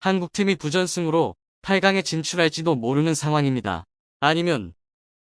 한국팀이 부전승으로 8강에 진출할지도 모르는 상황입니다. 아니면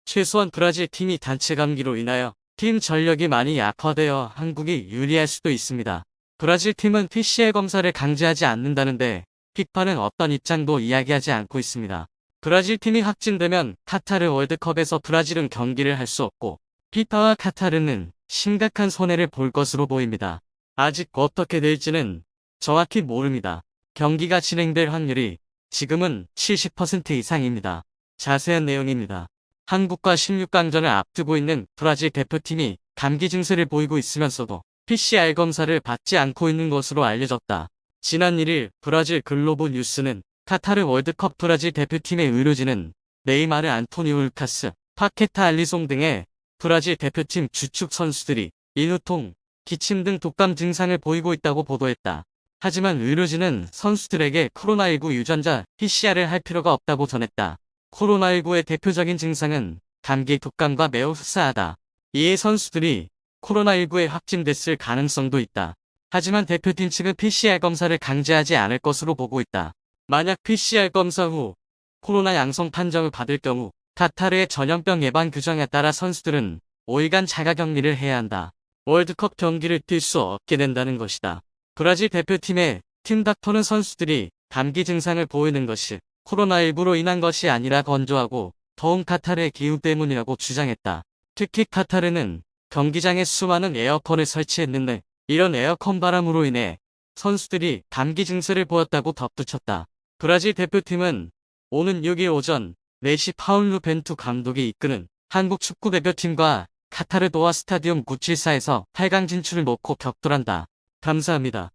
최소한 브라질 팀이 단체 감기로 인하여 팀 전력이 많이 약화되어 한국이 유리할 수도 있습니다. 브라질 팀은 PCR 검사를 강제하지 않는다는데 피파는 어떤 입장도 이야기하지 않고 있습니다. 브라질 팀이 확진되면 카타르 월드컵에서 브라질은 경기를 할 수 없고 피파와 카타르는 심각한 손해를 볼 것으로 보입니다. 아직 어떻게 될지는 정확히 모릅니다. 경기가 진행될 확률이 지금은 70% 이상입니다. 자세한 내용입니다. 한국과 16강전을 앞두고 있는 브라질 대표팀이 감기 증세를 보이고 있으면서도 PCR 검사를 받지 않고 있는 것으로 알려졌다. 지난 1일 브라질 글로브 뉴스는 카타르 월드컵 브라질 대표팀의 의료진은 네이마르 안토니오 울카스, 파케타 알리송 등의 브라질 대표팀 주축 선수들이 인후통, 기침 등 독감 증상을 보이고 있다고 보도했다. 하지만 의료진은 선수들에게 코로나19 유전자 PCR을 할 필요가 없다고 전했다. 코로나19의 대표적인 증상은 감기 독감과 매우 흡사하다. 이에 선수들이 코로나19에 확진됐을 가능성도 있다. 하지만 대표팀 측은 PCR 검사를 강제하지 않을 것으로 보고 있다. 만약 PCR 검사 후 코로나 양성 판정을 받을 경우 카타르의 전염병 예방 규정에 따라 선수들은 5일간 자가 격리를 해야 한다. 월드컵 경기를 뛸 수 없게 된다는 것이다. 브라질 대표팀의 팀 닥터는 선수들이 감기 증상을 보이는 것이 코로나19로 인한 것이 아니라 건조하고 더운 카타르의 기후 때문이라고 주장했다. 특히 카타르는 경기장에 수많은 에어컨을 설치했는데 이런 에어컨 바람으로 인해 선수들이 감기 증세를 보였다고 덧붙였다. 브라질 대표팀은 오는 6일 오전 4시 파울루 벤투 감독이 이끄는 한국 축구 대표팀과 카타르 도하 스타디움 974에서 8강 진출을 놓고 격돌한다. 감사합니다.